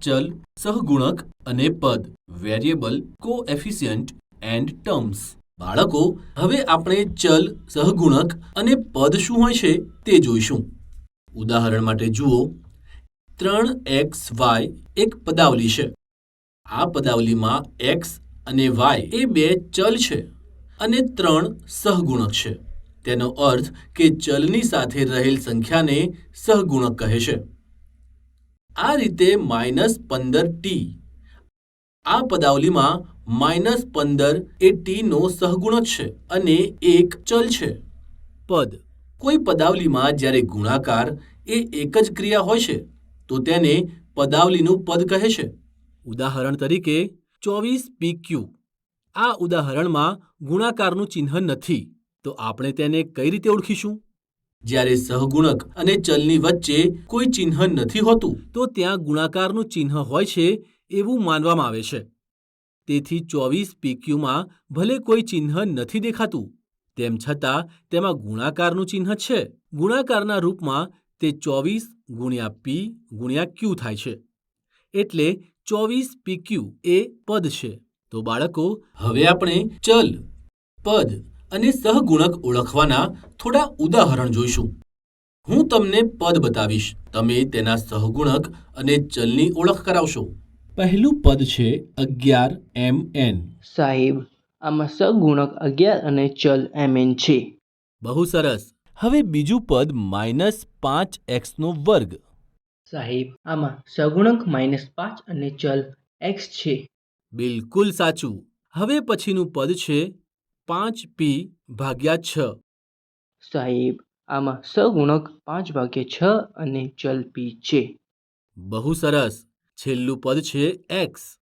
ચલ, સહગુણક અને પદ વેરિયેબલ કોએફિશિયન્ટ એન્ડ ટર્મ્સ. બાળકો, હવે આપણે ચલ, સહગુણક અને પદ શું હોય છે તે જોઈશું. ઉદાહરણ માટે જુઓ. ત્રણ એક્સ વાય એક પદાવલી છે. આ પદાવલીમાં એક્સ અને વાય એ બે ચલ છે અને ત્રણ સહગુણક છે. તેનો અર્થ કે ચલની સાથે રહેલ સંખ્યાને સહગુણક કહે છે. આ રીતે માઇનસ પંદર ટી આ પદાવલીમાં માઇનસ પંદર એ ટીનો સહગુણક છે અને એક ચલ છે. પદ. કોઈ પદાવલીમાં જ્યારે ગુણાકાર એ એક જ ક્રિયા હોય છે, તો તેને પદાવલીનું પદ કહે છે. ઉદાહરણ તરીકે ચોવીસ પી ક્યુ આ ઉદાહરણમાં ગુણાકારનું ચિહ્ન નથી, તો આપણે તેને કઈ રીતે ઓળખીશું? જ્યારે સહગુણક અને ચલની વચ્ચે કોઈ ચિહ્ન નથી હોતું, તો ત્યાં ગુણાકારનું ચિહ્ન હોય છે એવું માનવામાં આવે છે. તેથી ચોવીસ પીક્યુમાં ભલે કોઈ ચિહ્ન નથી દેખાતું, તેમ છતાં તેમાં ગુણાકારનું ચિહ્ન છે. ગુણાકારના રૂપમાં તે ચોવીસ ગુણ્યા પી ગુણ્યા ક્યુ થાય છે. એટલે ચોવીસ પીક્યુ એ પદ છે. તો બાળકો, હવે આપણે ચલ, પદ અને સહગુણક ઓળખવાના થોડા ઉદાહરણ જોઈશું. હું તમને પદ બતાવીશ. તમે તેના સહગુણક અને ચલની ઓળખ કરાવશો. પહેલું પદ છે અગિયાર એમ એન. સાહેબ આમાં સહગુણક અગિયાર અને ચલ એમ એન છે. બહુ સરસ. હવે બીજું પદ માઇનસ પાંચ એક્સનો વર્ગ. સાહેબ આમાં સગુણક માઇનસ પાંચ અને ચલ એક્સ છે. બિલકુલ સાચું. હવે પછીનું પદ છે પાંચ પી ભાગ્યા છ. સાહેબ આમાં સગુણક પાંચ ભાગ્યા છ અને ચલ પી છે. બહુ સરસ. છેલ્લું પદ છે એક્સ.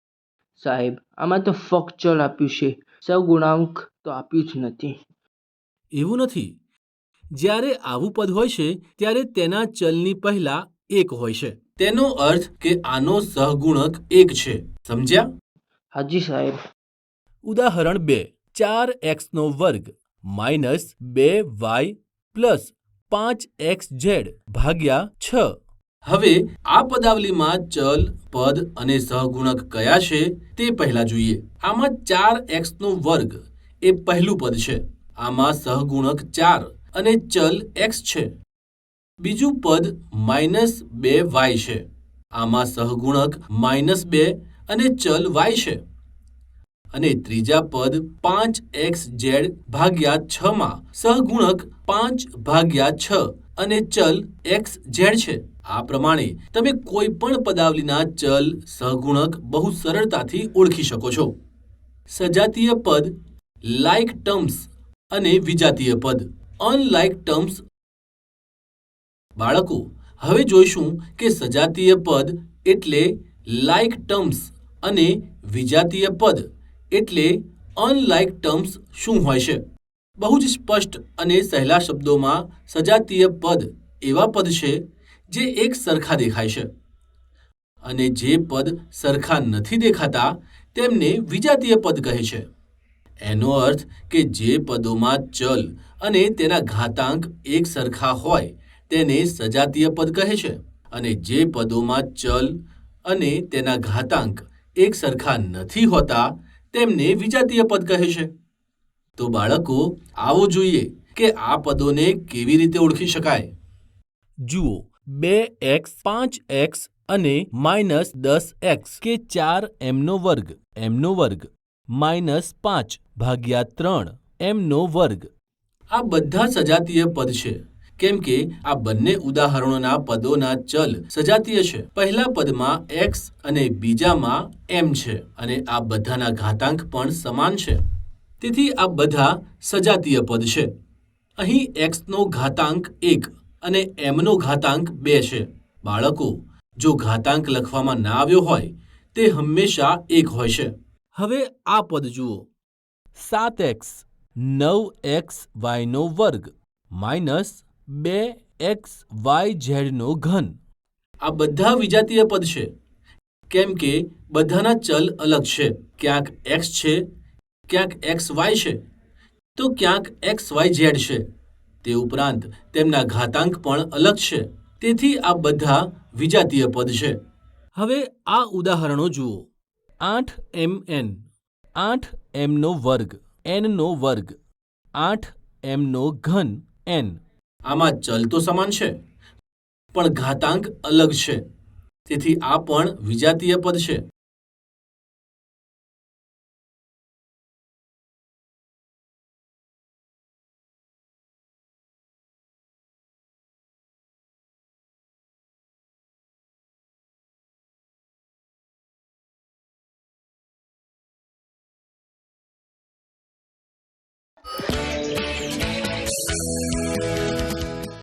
સાહેબ આમાં તો ફક્ત ચલ આપ્યું છે. સગુણાંક તો આપ્યું જ નથી. એવું નથી. જ્યારે આવું પદ હોય છે ત્યારે તેના ચલની પહેલા એક હોય છે. તેનો અર્થ કે આનો સહગુણક એક છે. સમજ્યા? હાજી સાહેબ. ઉદાહરણ બે. ચાર એક્સનો વર્ગ માઇનસ બે વાય પ્લસ પાંચ એક્સ ઝેડ ભાગ્યા છ. હવે આ પદાવલીમાં ચલ, પદ અને સહગુણક કયા છે તે પહેલા જોઈએ. આમાં ચાર એક્સનો વર્ગ એ પહેલું પદ છે. આમાં સહગુણક ચાર અને ચલ એક્સ છે. બીજું પદ માઇનસ બે વાય છે. આમાં સહગુણક માઇનસ બે અને ચલ વાય છે. અને ત્રીજા પદ પાંચ એક્સ ઝેડ ભાગ્યા છ માં સહગુણક પાંચ ભાગ્યા છ અને ચલ એક્સ ઝેડ છે. આ પ્રમાણે તમે કોઈ પણ પદાવલીના ચલ સહગુણક બહુ સરળતાથી ઓળખી શકો છો. સજાતીય પદ લાઇક ટર્મ્સ અને વિજાતીય પદ. અનલાઇક ટર્મ્સ બાળકો, હવે જોઈશું કે સજાતીય પદ એટલે લાઇક ટર્મ્સ અને વિજાતીય પદ. એટલે અનલાઇક ટર્મ્સ શું હોય છે? બહુ જ સ્પષ્ટ અને સહેલા શબ્દોમાં સજાતીય પદ એવા પદ છે જે એક સરખા દેખાય છે. અને જે પદ સરખા નથી દેખાતા, તેમને વિજાતીય પદ કહે છે. એનો અર્થ કે જે પદોમાં ચલ અને તેના ઘાતાંક એક સરખા હોય, તેને સજાતીય પદ કહે છે. અને જે પદોમાં ચલ અને તેના ઘાતાંક એક સરખા નથી હોતા તેમને વિજાતીય પદ કહે છે. તો બાળકો આવો જોઈએ કે આ પદોને કેવી રીતે ઓળખી શકાય. જુઓ બે એક્સ પાંચ એક્સ અને માઇનસ દસ એક્સ કે ચાર એમનો વર્ગ એમનો વર્ગ. માઇનસ પાંચ ભાગ્યા ત્રણ એમનો વર્ગ. આ બધા સજાતીય પદ છે. કેમ કે આ બંને ઉદાહરણોના પદોના ચલ સજાતીય છે. પહેલા પદમાં એક્સ અને બીજામાં એમ છે અને આ બધાના ઘાતાંક પણ સમાન છે. તેથી આ બધા સજાતીય પદ છે. અહીં એક્સનો ઘાતાંક એક અને એમનો ઘાતાંક બે છે. બાળકો, જો ઘાતાંક લખવામાં ના આવ્યો હોય, તે હંમેશા એક હોય છે. હવે આ પદ જુઓ. સાત એક્સ નવ એક્સ વાયનો વર્ગ માઇનસ બે એક્સ વાય ઝેડનો ઘન. આ બધા વિજાતીય પદ છે. કેમ કે બધાના ચલ અલગ છે. ક્યાંક એક્સ છે ક્યાંક એક્સ વાય છે. તો ક્યાંક એક્સ વાય ઝેડ છે. તે ઉપરાંત તેમના ઘાતાંક પણ અલગ છે. તેથી આ બધા વિજાતીય પદ છે. હવે આ ઉદાહરણો જુઓ. આઠ એમ એન આઠ એમનો વર્ગ એનનો વર્ગ આઠ એમનો ઘન એન. આમાં ચલ તો સમાન છે, પણ ઘાતાંક અલગ છે તેથી આ પણ વિજાતીય પદ છે